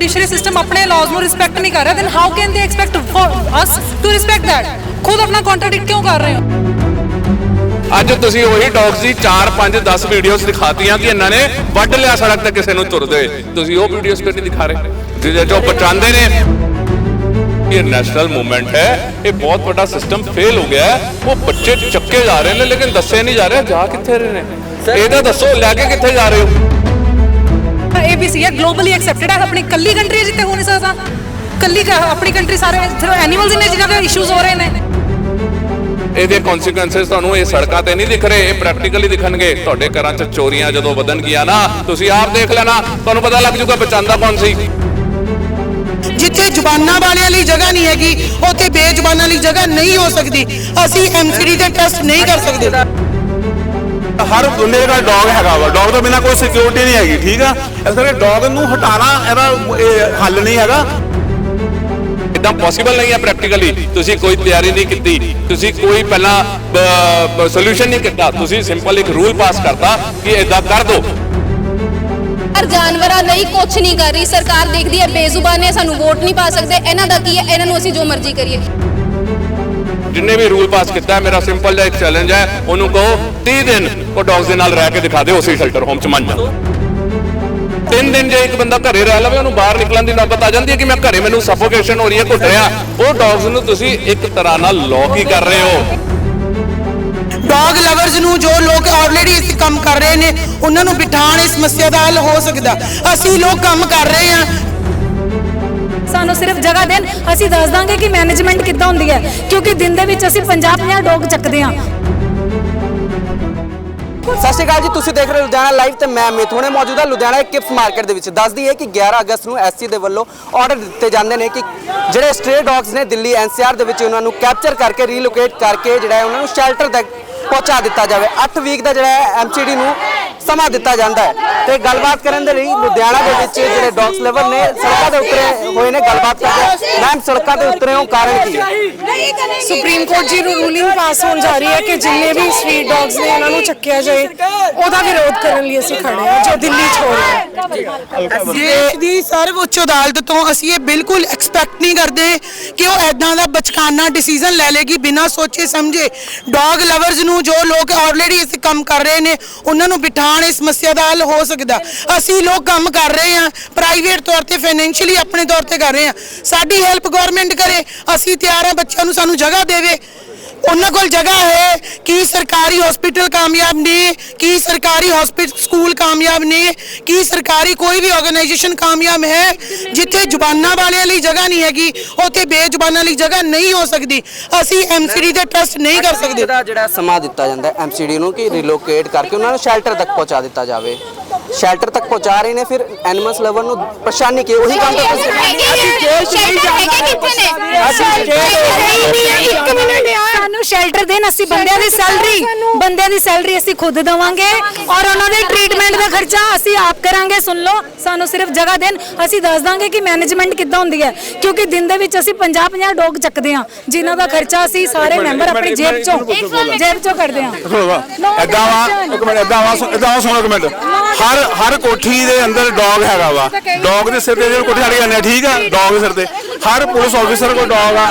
Judiciary system ਆਪਣੇ laws ਨੂੰ respect ਨਹੀਂ ਕਰ ਰਿਹਾ then how can they expect us to respect that ਖੁਦ ਆਪਣਾ ਕੰਟਰਡਿਕਟ ਕਿਉਂ ਕਰ ਰਹੇ ਹੋ ਅੱਜ ਤੁਸੀਂ ਉਹੀ ਡੌਗਸ ਦੀ 4 5 10 ਵੀਡੀਓਜ਼ ਦਿਖਾਤੀਆਂ ਕਿ ਇਹਨਾਂ ਨੇ ਵੱਢ ਲਿਆ ਸੜਕ ਤੇ ਕਿਸੇ ਨੂੰ ਤੁਰਦੇ। ਤੁਸੀਂ ਉਹ ਵੀਡੀਓਜ਼ ਕਿਉਂ ਨਹੀਂ ਦਿਖਾ ਰਹੇ। ਜਿਹੜੇ ਜੋ ਬਚਾਉਂਦੇ ਨੇ ਇਹ ਨੈਸ਼ਨਲ ਮੂਵਮੈਂਟ ਹੈ ਇਹ ਬਹੁਤ ਵੱਡਾ ਸਿਸਟਮ ਫੇਲ ਹੋ ਗਿਆ ਹੈ। ਉਹ ਬੱਚੇ ਚੱਕੇ ਜਾ ਰਹੇ ਨੇ ਲੇਕਿਨ ਦੱਸੇ ਨਹੀਂ ਜਾ ਰਿਹਾ ਜਾ ਕਿੱਥੇ ਰਹੇ ਨੇ? ਇਹਦਾ ਦੱਸੋ ਲੈ ਕੇ ਕਿੱਥੇ ਜਾ ਰਹੇ ਹੋ? ABC ਹੈ ਗਲੋਬਲੀ ਐਕਸੈਪਟਡ ਹੈ ਆਪਣੀ ਕੱਲੀ ਕੰਟਰੀ ਜਿੱਥੇ ਹੋ ਨਹੀਂ ਸਕਦਾ। ਕੱਲੀ ਕ- ਆਪਣੀ ਕੰਟਰੀ ਸਾਰੇ ਐਨੀਮਲਸ ਨੇ ਜਿਨ੍ਹਾਂ ਦੇ ਇਸ਼ੂਜ਼ ਹੋ ਰਹੇ ਨੇ। ਇਹਦੇ ਕਨਸੀਕੁਐਂਸਸ ਤੁਹਾਨੂੰ ਇਹ ਸੜਕਾਂ ਤੇ ਨਹੀਂ ਦਿਖ ਰਹੇ ਇਹ ਪ੍ਰੈਕਟੀਕਲੀ ਦਿਖਣਗੇ। ਤੁਹਾਡੇ ਘਰਾਂ 'ਚ ਚੋਰੀਆਂ ਜਦੋਂ ਵਧਣਗੀਆਂ ਨਾ ਤੁਸੀਂ ਆਪ ਦੇਖ ਲੈਣਾ ਤੁਹਾਨੂੰ ਪਤਾ ਲੱਗ ਜੂਗਾ ਬਚਾਉਂਦਾ ਕੌਣ ਸੀ। ਜਿੱਥੇ ਜ਼ੁਬਾਨਾਂ ਵਾਲਿਆਂ ਲਈ ਜਗ੍ਹਾ ਨਹੀਂ ਹੈਗੀ ਉੱਥੇ ਬੇਜ਼ੁਬਾਨਾਂ ਲਈ ਜਗ੍ਹਾ ਨਹੀਂ ਹੋ ਸਕਦੀ। ਅਸੀਂ ਐਮਸੀਡੀ ਤੇ ਟੈਸਟ ਨਹੀਂ ਕਰ ਸਕਦੇ। ਹਰ ਬੰਦੇ ਦਾ ਡੌਗ ਹੈਗਾ ਵਾ। ਡੌਗ ਤੋਂ ਬਿਨਾ ਕੋਈ ਸਿਕਿਉਰਿਟੀ ਨਹੀਂ ਹੈਗੀ ਠੀਕ ਆ? ਇਸ ਕਰਕੇ ਡੌਗ ਨੂੰ ਹਟਾਣਾ ਇਹਦਾ ਇਹ ਹੱਲ ਨਹੀਂ ਹੈਗਾ। ਇਦਾਂ ਪੋਸੀਬਲ ਨਹੀਂ ਹੈ ਪ੍ਰੈਕਟੀਕਲੀ ਤੁਸੀਂ ਕੋਈ ਤਿਆਰੀ ਨਹੀਂ ਕੀਤੀ। ਤੁਸੀਂ ਕੋਈ ਪਹਿਲਾਂ ਸੋਲੂਸ਼ਨ ਨਹੀਂ ਕੀਤਾ। ਤੁਸੀਂ ਸਿੰਪਲ ਇੱਕ ਰੂਲ ਪਾਸ ਕਰਤਾ ਕਿ ਇਦਾਂ ਕਰ ਦਿਓ ਪਰ ਜਾਨਵਰਾਂ ਲਈ ਕੁਝ ਨਹੀਂ ਕਰ ਰਹੀ। ਸਰਕਾਰ ਦੇਖਦੀ ਹੈ ਬੇਜ਼ੁਬਾਨ ਨੇ ਸਾਨੂੰ ਵੋਟ ਨਹੀਂ ਪਾ ਸਕਦੇ। ਇਹਨਾਂ ਦਾ ਕੀ ਹੈ? ਇਹਨਾਂ ਨੂੰ ਅਸੀਂ ਜੋ ਮਰਜ਼ੀ ਕਰੀਏ। ਜਿੰਨੇ ਵੀ ਰੂਲ ਪਾਸ ਕੀਤਾ ਮੇਰਾ ਸਿੰਪਲ ਜਿਹਾ ਇੱਕ ਚੈਲੰਜ ਹੈ, ਉਹਨੂੰ ਕਹੋ 30 ਦਿਨ ਉਹ ਡੌਗਸ ਦੇ ਨਾਲ ਰਹਿ ਕੇ ਦਿਖਾ ਦਿਓ, ਉਸੇ ਸ਼ੈਲਟਰ ਹੋਮ ਚ ਮੰਨ ਜਾ ਤਿੰਨ ਦਿਨ ਜੇ ਇੱਕ ਬੰਦਾ ਘਰੇ ਰਹਿ ਲਵੇ, ਉਹਨੂੰ ਬਾਹਰ ਨਿਕਲਣ ਦੀ ਨੌਬਤ ਆ ਜਾਂਦੀ ਹੈ ਕਿ ਮੈਂ ਘਰੇ, ਮੈਨੂੰ ਸਫੋਕੇਸ਼ਨ ਹੋ ਰਹੀ ਹੈ, ਘੁੱਟ ਰਿਹਾ। ਉਹ ਡੌਗਸ ਨੂੰ ਤੁਸੀਂ ਇੱਕ ਤਰ੍ਹਾਂ ਨਾਲ ਲੌਕ ਹੀ ਕਰ ਰਹੇ ਹੋ। ਡੌਗ ਲਵਰਸ ਨੂੰ ਜੋ ਲੋਕ ਆਲਰੇਡੀ ਇਸ ਕੰਮ ਕਰ ਰਹੇ ਨੇ, ਉਹਨਾਂ ਨੂੰ ਬਿਠਾਣ ਇਸ ਸਮੱਸਿਆ ਦਾ ਹੱਲ ਹੋ ਸਕਦਾ। ਅਸੀਂ ਲੋਕ ਕੰਮ ਕਰ ਰਹੇ ਹਾਂ ਸਾਨੂੰ ਸਿਰਫ ਜਗ੍ਹਾ ਦੇਣ। ਅਸੀਂ ਦੱਸ ਦਾਂਗੇ ਕਿ ਮੈਨੇਜਮੈਂਟ ਕਿੱਦਾਂ ਹੁੰਦੀ ਹੈ, ਕਿਉਂਕਿ ਦਿਨ ਦੇ ਵਿੱਚ ਅਸੀਂ 50 50 ਡੌਗ ਚੱਕਦੇ ਹਾਂ। ਸਤਿ ਸ਼੍ਰੀ ਅਕਾਲ ਜੀ, ਤੁਸੀਂ ਦੇਖ ਰਹੇ ਹੋ ਲੁਧਿਆਣਾ ਲਾਈਵ ਤੇ ਮੈਂ ਅਮਿਤ। ਹੁਣੇ ਮੌਜੂਦ ਹਾਂ ਲੁਧਿਆਣਾ ਕਿਪਸ ਮਾਰਕੀਟ ਦੇ ਵਿੱਚ। ਦੱਸਦੀ ਹੈ ਕਿ 11 ਅਗਸਤ ਨੂੰ ਐਸਸੀ ਦੇ ਵੱਲੋਂ ਆਰਡਰ ਦਿੱਤੇ ਜਾਂਦੇ ਨੇ ਕਿ ਜਿਹੜੇ ਸਟ੍ਰੇ ਡੌਗਸ ਨੇ ਦਿੱਲੀ ਐਨਸੀਆਰ ਦੇ ਵਿੱਚ ਉਹਨਾਂ ਨੂੰ ਕੈਪਚਰ ਕਰਕੇ ਰੀਲੋਕੇਟ ਕਰਕੇ ਜਿਹੜਾ ਉਹਨਾਂ ਨੂੰ ਸ਼ੈਲਟਰ ਪਹੁੰਚਾ ਦਿੱਤਾ ਜਾਵੇ। 8 ਵੀਕ ਦਾ ਜਿਹੜਾ ਹੈ ਐਮਸੀਡੀ ਨੂੰ ਸਮਾਂ ਦਿੱਤਾ ਜਾਂਦਾ ਹੈ। ਤੇ ਗੱਲਬਾਤ ਕਰਨ ਦੇ ਲਈ ਲੁਧਿਆਣਾ ਦੇ ਵਿੱਚ ਜਿਹੜੇ ਡੌਗਸ ਲਵਰ ਨੇ, ਸੜਕਾਂ ਦੇ ਉਤਰੇ ਹੋਏ ਨੇ, ਗੱਲਬਾਤ ਕਰਦੇ ਮੈਮ, ਸੜਕਾਂ ਦੇ ਉਤਰੇ ਹੋ ਕਾਰਨ ਕੀ ਹੈ? ਸੁਪਰੀਮ ਕੋਰਟ ਦੀ ਰੂਲਿੰਗ ਪਾਸ ਹੋਣ ਜਾ ਰਹੀ ਹੈ ਕਿ ਜਿੰਨੇ ਵੀ ਸਟਰੀਟ ਡੌਗਸ ਨੇ ਉਹਨਾਂ ਨੂੰ ਚੱਕਿਆ ਜਾਏ, ਉਹਦਾ ਵਿਰੋਧ ਕਰਨ ਲਈ ਅਸੀਂ ਖੜੇ ਹਾਂ, ਜੋ ਦਿੱਲੀ 'ਚ ਹੋ ਰਿਹਾ ਹੈ। ਦੇਸ਼ ਦੀ ਸਰਵਉੱਚ ਅਦਾਲਤ ਤੋਂ ਅਸੀਂ ਇਹ ਬਿਲਕੁਲ ਐਕਸਪੈਕਟ ਨਹੀਂ ਕਰਦੇ ਕਿ ਉਹ ਐਦਾਂ ਦਾ ਬਚਕਾਨਾ ਡਿਸੀਜਨ ਲੈ ਲੇਗੀ ਬਿਨਾਂ ਸੋਚੇ ਸਮਝੇ। ਡੌਗ ਲਵਰਸ ਨੂੰ ਜੋ ਲੋਕ ਆਲਰੇਡੀ ਇਸ ਕੰਮ ਕਰ ਰਹੇ ਨੇ, ਉਹਨਾਂ ਨੂੰ ਬਿਠਾਣ ਇਸ ਸਮੱਸਿਆ ਦਾ ਹੱਲ ਹੋ ਸਕਦਾ। ਅਸੀਂ ਲੋਕ ਕੰਮ ਕਰ ਰਹੇ ਹਾਂ ਪ੍ਰਾਈਵੇਟ ਤੌਰ ਤੇ ਫਾਈਨੈਂਸ਼ੀਅਲੀ ਆਪਣੇ ਤੌਰ ਤੇ ਕਰ ਰਹੇ ਹਾਂ। ਸਾਡੀ ਹੈਲਪ ਗਵਰਨਮੈਂਟ ਕਰੇ, ਅਸੀਂ ਤਿਆਰ ਹਾਂ, ਬੱਚਿਆਂ ਨੂੰ ਸਾਨੂੰ ਜਗ੍ਹਾ ਦੇਵੇ। ਉਹਨਾਂ ਕੋਲ ਜਗ੍ਹਾ ਹੈ ਕੀ ਸਰਕਾਰੀ ਹਸਪੀਟਲ ਕਾਮਯਾਬ ਨੇ ਕੀ ਸਰਕਾਰੀ ਹਸਪੀਟਲ ਸਕੂਲ ਕਾਮਯਾਬ ਨੇ ਕੀ ਸਰਕਾਰੀ ਕੋਈ ਵੀ ਆਰਗੇਨਾਈਜੇਸ਼ਨ ਕਾਮਯਾਬ ਹੈ ਜਿੱਥੇ ਜ਼ੁਬਾਨਾਂ ਵਾਲਿਆਂ ਲਈ ਜਗ੍ਹਾ ਨਹੀਂ ਹੈਗੀ ਉੱਥੇ ਬੇਜ਼ੁਬਾਨਾਂ ਲਈ ਜਗ੍ਹਾ ਨਹੀਂ ਹੋ ਸਕਦੀ। ਅਸੀਂ ਐਮਸੀਡੀ ਤੇ ਟਰਸਟ ਨਹੀਂ ਕਰ ਸਕਦੇ। ਦਾ ਜਿਹੜਾ ਸਮਾਂ ਦਿੱਤਾ ਜਾਂਦਾ ਐਮਸੀਡੀ ਨੂੰ ਕਿ ਰਿਲੋਕੇਟ ਕਰਕੇ ਉਹਨਾਂ ਨੂੰ ਸ਼ੈਲਟਰ ਤੱਕ ਪਹੁੰਚਾ ਦਿੱਤਾ ਜਾਵੇ। ਸ਼ੈਲਟਰ ਤੱਕ ਪਹੁੰਚਾ ਰਹੇ ਨੇ ਫਿਰ ਐਨੀਮਲਸ ਲਵਰ ਨੂੰ ਪਰੇਸ਼ਾਨੀ ਕੀ ਉਹੀ ਕੰਮ ਤਾਂ ਤੁਸੀਂ ਸਾਨੂੰ ਸ਼ੈਲਟਰ ਦੇਣ ਅਸੀਂ ਬੰਦਿਆਂ ਦੀ ਸੈਲਰੀ। ਬੰਦਿਆਂ ਦੀ ਸੈਲਰੀ ਅਸੀਂ ਖੁਦ ਦੇਵਾਂਗੇ ਔਰ ਉਹਨਾਂ ਦੇ ਟ੍ਰੀਟਮੈਂਟ ਦਾ ਖਰਚਾ ਅਸੀਂ ਆਪ ਕਰਾਂਗੇ। ਸੁਣ ਲਓ ਸਾਨੂੰ ਸਿਰਫ ਜਗ੍ਹਾ ਦੇਣ। ਅਸੀਂ ਦੱਸ ਦਾਂਗੇ ਕਿ ਮੈਨੇਜਮੈਂਟ ਕਿੱਦਾਂ ਹੁੰਦੀ ਹੈ। ਕਿਉਂਕਿ ਦਿਨ ਦੇ ਵਿੱਚ ਅਸੀਂ 50 50 ਡੌਗ ਚੱਕਦੇ ਹਾਂ ਜਿਨ੍ਹਾਂ ਦਾ ਖਰਚਾ ਅਸੀਂ ਸਾਰੇ ਮੈਂਬਰ ਆਪਣੀ ਜੇਬ ਚੋਂ ਜੇਬ ਚੋਂ ਕੱਢਦੇ ਹਾਂ। ਐਦਾਂ ਵਾ ਇੱਕ ਮਿੰਟ ਐਦਾਂ ਵਾ ਐਦਾਂ ਸੁਣੋ ਇੱਕ ਮਿੰਟ। ਹਰ ਹਰ ਕੋਠੀ ਦੇ ਅੰਦਰ ਡੌਗ ਹੈਗਾ ਵਾ। ਡੌਗ ਦੇ ਸਿਰ ਤੇ ਜਿਹੜੇ ਕੋਠੀ ਛੱਡ ਜਾਂਦੇ ਆ, ਠੀਕ ਆ, ਡੌਗ ਦੇ ਸਿਰ ਤੇ। ਹਰ ਪੁਲਿਸ ਆਫੀਸਰ ਕੋਲ ਡੌਗ ਆ।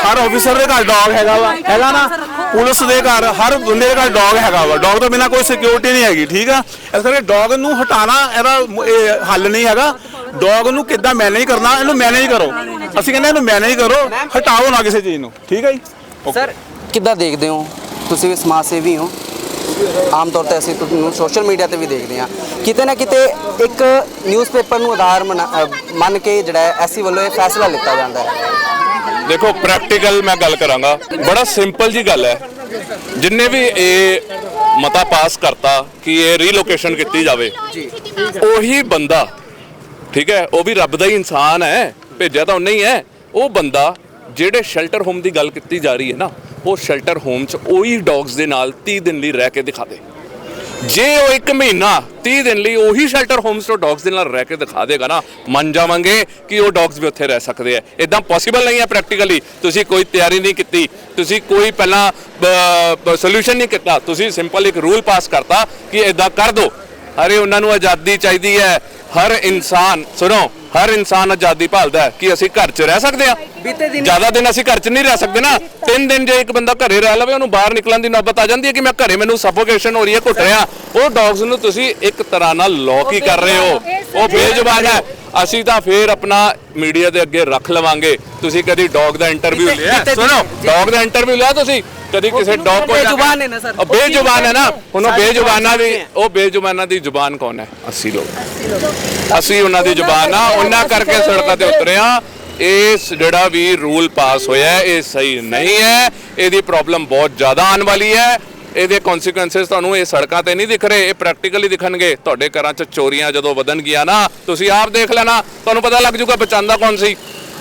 ਹਰ ਆਫੀਸਰ ਦੇ ਘਰ ਡੌਗ ਹੈਗਾ ਵਾ। ਹੈਗਾ ਨਾ? ਪੁਲਿਸ ਦੇ ਘਰ, ਹਰ ਬੰਦੇ ਦੇ ਘਰ ਡੌਗ ਹੈਗਾ ਵਾ। ਡੌਗ ਤੋਂ ਬਿਨਾ ਕੋਈ ਸਿਕਿਉਰਿਟੀ ਨਹੀਂ ਹੈਗੀ, ਠੀਕ ਆ? ਇਸ ਕਰਕੇ ਡੌਗ ਨੂੰ ਹਟਾਣਾ ਇਹਦਾ ਹੱਲ ਨਹੀਂ ਹੈਗਾ। ਡੌਗ ਨੂੰ ਕਿੱਦਾਂ ਮੈਨੇਜ ਕਰਨਾ, ਇਹਨੂੰ ਮੈਨੇਜ ਕਰੋ। ਅਸੀਂ ਕਹਿੰਦੇ ਇਹਨੂੰ ਮੈਨੇਜ ਕਰੋ, ਹਟਾਓ ਨਾ ਕਿਸੇ ਚੀਜ਼ ਨੂੰ। ਠੀਕ ਹੈ ਜੀ? ਸਰ ਕਿੱਦਾਂ ਦੇਖਦੇ ਹੋ? ਤੁਸੀਂ ਵੀ ਸਮਾਜ ਸੇਵੀ ਹੋ। ਆਮ ਤੌਰ ਤੇ ਅਸੀਂ ਤੁਹਾਨੂੰ ਸੋਸ਼ਲ ਮੀਡੀਆ ਤੇ ਵੀ ਦੇਖਦੇ ਹਾਂ। ਕਿਤੇ ਨਾ ਕਿਤੇ ਇੱਕ ਨਿਊਜ਼ਪੇਪਰ ਨੂੰ ਆਧਾਰ ਮਨਾ- ਕੇ ਜਿਹੜਾ ਹੈ ਐਸੀ ਵੱਲੋਂ ਇਹ ਫੈਸਲਾ ਲਿੱਤਾ ਜਾਂਦਾ ਹੈ। ਦੇਖੋ ਪ੍ਰੈਕਟੀਕਲ ਮੈਂ ਗੱਲ ਕਰਾਂਗਾ। ਬੜਾ ਸਿੰਪਲ ਜੀ ਗੱਲ ਹੈ। ਜਿੰਨੇ ਵੀ ਇਹ ਮਤਾ ਪਾਸ ਕਰਤਾ ਕਿ ਇਹ ਰੀਲੋਕੇਸ਼ਨ ਕੀਤੀ ਜਾਵੇ ਉਹੀ ਬੰਦਾ ਠੀਕ ਹੈ ਉਹ ਵੀ ਰੱਬ ਦਾ ਹੀ ਇਨਸਾਨ ਹੈ ਭੇਜਿਆ ਤਾਂ ਉਹਨੇ ਹੀ ਹੈ ਉਹ ਬੰਦਾ ਜਿਹੜੇ ਸ਼ੈਲਟਰ ਹੋਮ ਦੀ ਗੱਲ ਕੀਤੀ ਜਾ ਰਹੀ ਹੈ ਨਾ ਉਹ ਸ਼ੈਲਟਰ ਹੋਮ 'ਚ ਉਹੀ ਡੌਗਸ ਦੇ ਨਾਲ 30 ਦਿਨ ਲਈ ਰਹਿ ਕੇ ਦਿਖਾ ਦੇ। ਜੇ ਉਹ ਇੱਕ ਮਹੀਨਾ 30 ਦਿਨ ਲਈ ਉਹੀ ਸ਼ੈਲਟਰ ਹੋਮਸ ਤੋਂ ਡੌਗਸ ਦੇ ਨਾਲ ਰਹਿ ਕੇ ਦਿਖਾ ਦੇਗਾ ਨਾ, ਮੰਨ ਜਾਵਾਂਗੇ ਕਿ ਉਹ ਡੌਗਸ ਵੀ ਉੱਥੇ ਰਹਿ ਸਕਦੇ ਆ। ਇਦਾਂ ਪੋਸੀਬਲ ਨਹੀਂ ਹੈ ਪ੍ਰੈਕਟੀਕਲੀ ਤੁਸੀਂ ਕੋਈ ਤਿਆਰੀ ਨਹੀਂ ਕੀਤੀ, ਤੁਸੀਂ ਕੋਈ ਪਹਿਲਾਂ ਸੋਲੂਸ਼ਨ ਨਹੀਂ ਕੀਤਾ। ਤੁਸੀਂ ਸਿੰਪਲ ਇੱਕ ਰੂਲ ਪਾਸ ਕਰਤਾ ਕਿ ਇਦਾਂ ਕਰ ਦਿਓ ਹਰੇ ਉਹਨਾਂ ਨੂੰ ਆਜ਼ਾਦੀ ਚਾਹੀਦੀ ਹੈ। ਹਰ ਇਨਸਾਨ, ਸੁਣੋ ਹਰ ਇਨਸਾਨ ਆਜ਼ਾਦੀ ਭਾਲਦਾ ਹੈ ਕਿ ਅਸੀਂ ਘਰ 'ਚ ਰਹਿ ਸਕਦੇ ਬੀਤੇ ਦਿਨ ਜ਼ਿਆਦਾ ਦਿਨ ਅਸੀਂ ਘਰ 'ਚ ਨਹੀਂ ਰਹਿ ਸਕਦੇ ਨਾ। ਤਿੰਨ ਦਿਨ ਜੇ ਇੱਕ ਬੰਦਾ ਘਰੇ ਰਹਿ ਲਵੇ ਉਹਨੂੰ ਬਾਹਰ ਨਿਕਲਣ ਦੀ ਨੌਬਤ ਆ ਜਾਂਦੀ ਹੈ ਕਿ ਮੈਂ ਘਰੇ ਮੈਨੂੰ ਸਫੋਕੇਸ਼ਨ ਹੋ ਰਹੀ ਹੈ ਘੁੱਟ ਰਿਹਾ। ਉਹ ਡੌਗਸ ਨੂੰ ਤੁਸੀਂ ਇੱਕ ਤਰ੍ਹਾਂ ਨਾਲ ਲੌਕ ਹੀ ਕਰ ਰਹੇ ਹੋ। ਉਹ ਬੇਜ਼ੁਬਾਨ ਹੈ। ਅਸੀਂ ਤਾਂ ਫੇਰ ਆਪਣਾ ਮੀਡੀਆ ਦੇ ਅੱਗੇ ਰੱਖ ਲਵਾਂਗੇ। ਤੁਸੀਂ ਕਦੀ ਡੌਗ ਦਾ ਇੰਟਰਵਿਊ ਲਿਆ? ਸੁਣੋ। ਡੌਗ ਦਾ ਇੰਟਰਵਿਊ ਲਿਆ ਤੁਸੀਂ? ਕਦੀ ਕਿਸੇ ਡੌਗ ਕੋਲ ਬੇਜ਼ੁਬਾਨ ਨੇ ਨਾ ਸਰ। ਉਹ ਬੇਜ਼ੁਬਾਨ ਹੈ ਨਾ। ਹੁਣ ਉਹ ਸਾਡੇ ਬੇਜ਼ੁਬਾਨਾਂ ਦੀ ਹੈ। ਉਹ ਬੇਜ਼ੁਬਾਨਾਂ ਦੀ ਜ਼ੁਬਾਨ ਕੌਣ ਹੈ? ਅਸੀਂ ਲੋਕ। ਅਸੀਂ ਉਹਨਾਂ ਦੀ ਜ਼ੁਬਾਨ ਆ। ਉਹਨਾਂ ਕਰਕੇ ਸੜਕਾਂ ਤੇ ਉਤਰੇ ਆ। ਇਸ ਜਿਹੜਾ ਵੀ ਰੂਲ ਪਾਸ ਹੋਇਆ ਹੈ, ਇਹ ਸਹੀ ਨਹੀਂ ਹੈ। ਇਹਦੀ ਪ੍ਰੋਬਲਮ ਬਹੁਤ ਜ਼ਿਆਦਾ ਆਉਣ ਵਾਲੀ ਹੈ। ਇਹਦੇ ਕਨਸੀਕੁਐਂਸਸ ਤੁਹਾਨੂੰ ਇਹ ਸੜਕਾਂ ਤੇ ਨਹੀਂ ਦਿਖ ਰਹੇ। ਇਹ ਪ੍ਰੈਕਟੀਕਲੀ ਦਿਖਣਗੇ। ਤੁਹਾਡੇ ਘਰਾਂ 'ਚ ਚੋਰੀਆਂ ਜਦੋਂ ਵਧਣ ਗਿਆ ਨਾ ਤੁਸੀਂ ਆਪ ਦੇਖ ਲੈਣਾ। ਤੁਹਾਨੂੰ ਪਤਾ ਲੱਗ ਜਾਊਗਾ ਬਚਾਉਂਦਾ ਕੌਣ ਸੀ?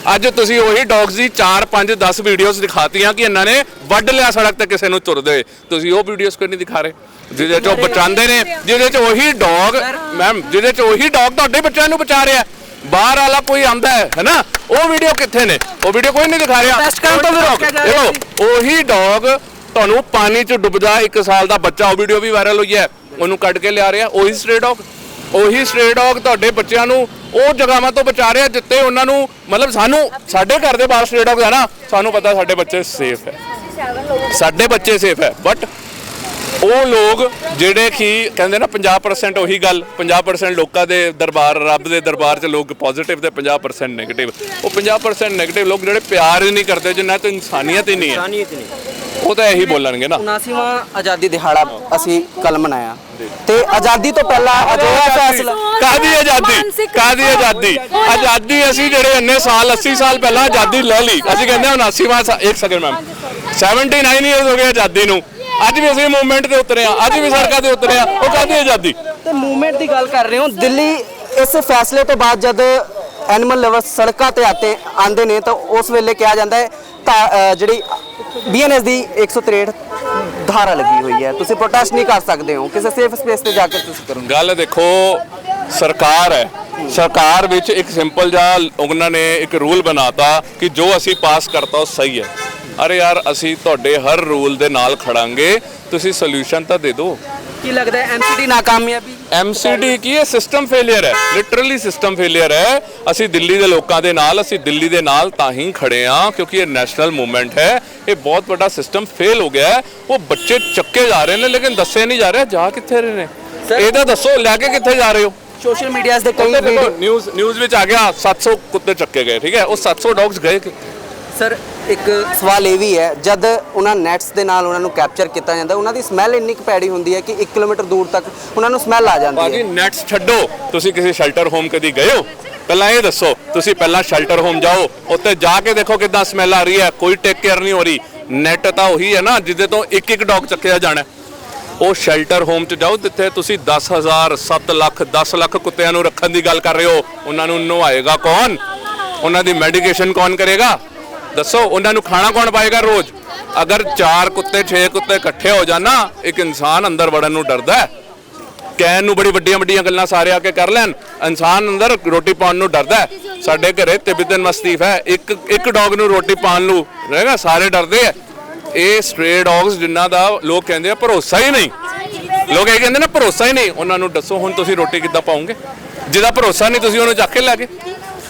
ਅੱਜ ਤੁਸੀਂ ਉਹੀ ਡੌਗਸ ਦੀ 4 5 10 ਵੀਡੀਓਜ਼ ਦਿਖਾਤੀਆਂ ਕਿ ਇਹਨਾਂ ਨੇ ਵੱਢ ਲਿਆ ਸੜਕ ਤੇ ਕਿਸੇ ਨੂੰ ਤੁਰਦੇ ਤੁਸੀਂ ਉਹ ਵੀਡੀਓਜ਼ ਕਿਉਂ ਨਹੀਂ ਦਿਖਾ ਰਹੇ? ਜਿਹਦੇ 'ਚ ਉਹ ਬਚਾਉਂਦੇ ਨੇ ਜਿਹਦੇ 'ਚ ਉਹੀ ਡੌਗ ਮੈਮ ਜਿਹਦੇ 'ਚ ਉਹੀ ਡੌਗ ਤੁਹਾਡੇ ਬੱਚਿਆਂ ਨੂੰ ਬਚਾ ਰਿਹਾ। ਬਾਹਰ ਵਾਲਾ ਕੋਈ ਆਂਦਾ ਹੈ ਹੈਨਾ ਉਹ ਵੀਡੀਓ ਕਿੱਥੇ ਨੇ? ਉਹ ਵੀਡੀਓ ਕੋਈ ਨਹੀਂ ਦਿਖਾ ਰਿਹਾ। ਤੋਂ ਦੇਖੋ ਉਹੀ ਡੌਗ ਤੁਹਾਨੂੰ ਪਾਣੀ 'ਚ ਡੁੱਬਦਾ 1 ਸਾਲ ਦਾ ਬੱਚਾ ਉਹ ਵੀਡੀਓ ਵੀ ਵਾਇਰਲ ਹੋਈ ਹੈ। ਉਹਨੂੰ ਕੱਢ ਕੇ ਲਿਆ ਰਿਹਾ ਉਹੀ ਸਟ੍ਰੇ ਡੌਗ ਉਹੀ ਸਟ੍ਰੇ ਡੌਗ ਤੁਹਾਡੇ ਬੱਚਿਆਂ ਨੂੰ ਉਹ ਜਗ੍ਹਾਵਾਂ ਤੋਂ ਬਚਾ ਰਿਹਾ ਜਿੱਤੇ ਉਹਨਾਂ ਨੂੰ ਮਤਲਬ ਸਾਨੂੰ ਸਾਡੇ ਘਰ ਦੇ ਬਾਹਰ ਸਟ੍ਰੇ ਡੌਗ ਹੈ ਨਾ, ਸਾਨੂੰ ਪਤਾ ਸਾਡੇ ਬੱਚੇ ਸੇਫ ਹੈ। ਸਾਡੇ ਬੱਚੇ ਸੇਫ ਹੈ ਬਟ ਉਹ ਲੋਕ ਜਿਹੜੇ ਕਿ ਕਹਿੰਦੇ ਨਾ 50% ਉਹੀ ਗੱਲ 50% ਲੋਕਾਂ ਦੇ ਦਰਬਾਰ, ਰੱਬ ਦੇ ਦਰਬਾਰ 'ਚ ਲੋਕ ਪੋਜ਼ਿਟਿਵ ਤੇ 50% 네ਗੇਟਿਵ ਉਹ 50% 네ਗੇਟਿਵ ਲੋਕ ਜਿਹੜੇ ਪਿਆਰ ਹੀ ਨਹੀਂ ਕਰਦੇ, ਜਿੰਨਾ ਤਾਂ ਇਨਸਾਨੀਅਤ ਹੀ ਨਹੀਂ ਹੈ ਨਹੀਂ। ਉਹ ਤਾਂ ਇਹੀ ਬੋਲਣਗੇ ਨਾ। 79ਵਾਂ ਆਜ਼ਾਦੀ ਦਿਹਾੜਾ ਅਸੀਂ ਕੱਲ ਮਨਾਇਆ। ਤੇ ਆਜ਼ਾਦੀ ਤੋਂ ਪਹਿਲਾਂ ਅਜਿਹਾ ਫੈਸਲਾ ਕਾਦੀ ਆਜ਼ਾਦੀ? ਕਾਦੀ ਆਜ਼ਾਦੀ? ਆਜ਼ਾਦੀ? ਅਸੀਂ ਜਿਹੜੇ ਇੰਨੇ ਸਾਲ 80 ਸਾਲ ਪਹਿਲਾਂ ਆਜ਼ਾਦੀ ਲੈ ਲਈ। ਅਸੀਂ ਕਹਿੰਦੇ ਹਾਂ 79ਵਾਂ ਸਾ- ਇੱਕ ਸੈਕਿੰਡ ਮੈਮ 79 ਇਅਰਸ ਹੋ ਗਏ ਆਜ਼ਾਦੀ ਨੂੰ। ਅੱਜ ਵੀ ਅਸੀਂ ਮੂਵਮੈਂਟ ਤੇ ਉਤਰੇ ਆ ਅੱਜ ਵੀ ਸੜਕਾਂ ਤੇ ਉਤਰੇ ਆ ਉਹ ਕਾਦੀ ਆਜ਼ਾਦੀ? ਤੇ ਮੂਵਮੈਂਟ ਦੀ ਗੱਲ ਕਰ ਰਹੇ ਹੋ ਦਿੱਲੀ ਇਸ ਫੈਸਲੇ ਤੋਂ ਬਾਅਦ ਜਦ ਐਨੀਮਲ ਲਵਰਸ ਸੜਕਾਂ ਤੇ ਆਤੇ ਆਂਦੇ ਨੇ ਤਾਂ ਉਸ ਵੇਲੇ ਕਿਹਾ ਜਾਂਦਾ ਹੈ ਜਿਹੜੀ ਬੀਐਨਐਸ ਦੀ 163 ਧਾਰਾ ਲੱਗੀ ਹੋਈ ਹੈ। ਤੁਸੀਂ ਪ੍ਰੋਟੈਸਟ ਨਹੀਂ ਕਰ ਸਕਦੇ ਹੋ। ਕਿਸੇ ਸੇਫ ਸਪੇਸ ਤੇ ਜਾ ਕੇ ਤੁਸੀਂ ਕਰੋਗੇ। ਗੱਲ ਦੇਖੋ, ਸਰਕਾਰ ਹੈ। ਸਰਕਾਰ ਵਿੱਚ ਇੱਕ ਸਿੰਪਲ ਜਿਹਾ ਉਹਨਾਂ ਨੇ ਇੱਕ ਰੂਲ ਬਣਾਤਾ ਕਿ ਜੋ ਅਸੀਂ ਪਾਸ ਕਰਤਾ ਉਹ ਸਹੀ ਹੈ। ਅਰੇ ਯਾਰ ਅਸੀਂ ਤੁਹਾਡੇ ਹਰ ਰੂਲ ਦੇ ਨਾਲ ਖੜਾਂਗੇ। ਤੁਸੀਂ ਸੋਲੂਸ਼ਨ ਤਾਂ ਦੇ ਦਿਓ। ਕੀ ਲੱਗਦਾ ਹੈ ਐਮਸੀਡੀ ਨਾਕਾਮਯਾਬੀ? ਐਮਸੀਡੀ ਕੀ ਹੈ? ਸਿਸਟਮ ਫੇਲਿਅਰ ਹੈ। ਲਿਟਰਲੀ ਸਿਸਟਮ ਫੇਲਿਅਰ ਹੈ। ਅਸੀਂ ਦਿੱਲੀ ਦੇ ਲੋਕਾਂ ਦੇ ਨਾਲ ਅਸੀਂ ਦਿੱਲੀ ਦੇ ਨਾਲ ਤਾਂ ਹੀ ਖੜੇ ਆ ਕਿਉਂਕਿ ਇਹ ਨੈਸ਼ਨਲ ਮੂਵਮੈਂਟ ਹੈ। ਇਹ ਬਹੁਤ ਵੱਡਾ ਸਿਸਟਮ ਫੇਲ ਹੋ ਗਿਆ ਉਹ ਬੱਚੇ ਚੱਕੇ ਜਾ ਰਹੇ ਨੇ ਲੇਕਿਨ ਦੱਸੇ ਨਹੀਂ ਜਾ ਰਿਹਾ ਜਾ ਕਿੱਥੇ ਰਹੇ ਨੇ? ਇਹ ਤਾਂ ਦੱਸੋ ਲੈ ਕੇ ਕਿੱਥੇ ਜਾ ਰਹੇ ਹੋ? ਸੋਸ਼ਲ ਮੀਡੀਆ ਦੇ ਕਈ ਵੀਡੀਓ ਨਿਊਜ਼ ਨਿਊਜ਼ ਵਿੱਚ ਆ ਗਿਆ 700 ਕੁੱਤੇ ਚੱਕੇ ਗਏ ਠੀਕ ਹੈ? ਉਹ 700 ਡੌਗਸ ਗਏ ਕਿ ਸਰ ਇੱਕ ਸਵਾਲ ਇਹ ਵੀ ਹੈ ਜਦ ਉਹਨਾਂ ਨੈਟਸ ਦੇ ਨਾਲ ਉਹਨਾਂ ਨੂੰ ਕੈਪਚਰ ਕੀਤਾ ਜਾਂਦਾ ਉਹਨਾਂ ਦੀ ਸਮੈਲ ਇੰਨੀ ਕੁ ਭੈੜੀ ਹੁੰਦੀ ਹੈ ਕਿ 1 ਕਿਲੋਮੀਟਰ ਦੂਰ ਤੱਕ ਉਹਨਾਂ ਨੂੰ ਸਮੈਲ ਆ ਜਾਂਦੀ ਹੈ। ਨੈਟਸ ਛੱਡੋ। ਤੁਸੀਂ ਕਿਸੇ ਸ਼ੈਲਟਰ ਹੋਮ ਕਦੀ ਗਏ ਹੋ? ਪਹਿਲਾਂ ਇਹ ਦੱਸੋ ਤੁਸੀਂ ਪਹਿਲਾਂ ਸ਼ੈਲਟਰ ਹੋਮ ਜਾਓ ਉੱਥੇ ਜਾ ਕੇ ਦੇਖੋ ਕਿੱਦਾਂ ਸਮੈਲ ਆ ਰਹੀ ਹੈ ਕੋਈ ਟੇਕ ਕੇਅਰ ਨਹੀਂ ਹੋ ਰਹੀ। ਨੈਟ ਤਾਂ ਉਹੀ ਹੈ ਨਾ ਜਿਹਦੇ ਤੋਂ ਇੱਕ ਇੱਕ ਡੌਗ ਚੱਕਿਆ ਜਾਣਾ। ਹੈ। ਉਹ ਸ਼ੈਲਟਰ ਹੋਮ 'ਚ ਜਾਓ ਜਿੱਥੇ ਤੁਸੀਂ 10000 7 ਲੱਖ 10 ਲੱਖ ਕੁੱਤਿਆਂ ਨੂੰ ਰੱਖਣ ਦੀ ਗੱਲ ਕਰ ਰਹੇ ਹੋ। ਉਹਨਾਂ ਨੂੰ ਨਵਾਏਗਾ ਕੌਣ? ਉਹਨਾਂ ਦੀ ਮੈਡੀਕੇਸ਼ਨ ਕੌਣ ਕਰੇਗਾ? ਦੱਸੋ, ਉਹਨਾਂ ਨੂੰ ਖਾਣਾ ਕੌਣ ਪਾਏਗਾ ਰੋਜ਼? ਅਗਰ ਚਾਰ ਕੁੱਤੇ, ਛੇ ਕੁੱਤੇ ਇਕੱਠੇ ਹੋ ਜਾਣ ਇੱਕ ਇਨਸਾਨ ਅੰਦਰ ਵੜਨ ਨੂੰ ਡਰਦਾ ਹੈ। ਕਹਿਣ ਨੂੰ ਬੜੀ ਵੱਡੀਆਂ ਵੱਡੀਆਂ ਗੱਲਾਂ ਸਾਰੇ ਆ ਕੇ ਕਰ ਲੈਣ। ਇਨਸਾਨ ਅੰਦਰ ਰੋਟੀ ਪਾਉਣ ਨੂੰ ਡਰਦਾ ਸਾਡੇ ਘਰੇ ਤਿਬਤਨ ਮਸਤੀਫ ਹੈ। ਇੱਕ ਇੱਕ ਡੌਗ ਨੂੰ ਰੋਟੀ ਪਾਉਣ ਨੂੰ ਰਹੇਗਾ, ਸਾਰੇ ਡਰਦੇ ਆ ਇਹ ਸਟ੍ਰੇ ਡੌਗਸ ਜਿਨ੍ਹਾਂ ਦਾ ਲੋਕ ਕਹਿੰਦੇ ਆ, ਭਰੋਸਾ ਹੀ ਨਹੀਂ। ਲੋਕ ਇਹ ਕਹਿੰਦੇ ਨੇ, ਭਰੋਸਾ ਹੀ ਨਹੀਂ। ਉਹਨਾਂ ਨੂੰ ਦੱਸੋ, ਹੁਣ ਤੁਸੀਂ ਰੋਟੀ ਕਿੱਦਾਂ ਪਾਉਂਗੇ ਜਿਹਦਾ ਭਰੋਸਾ ਨਹੀਂ, ਤੁਸੀਂ ਉਹਨੂੰ ਚੱਕ ਕੇ ਲੈ ਗਏ।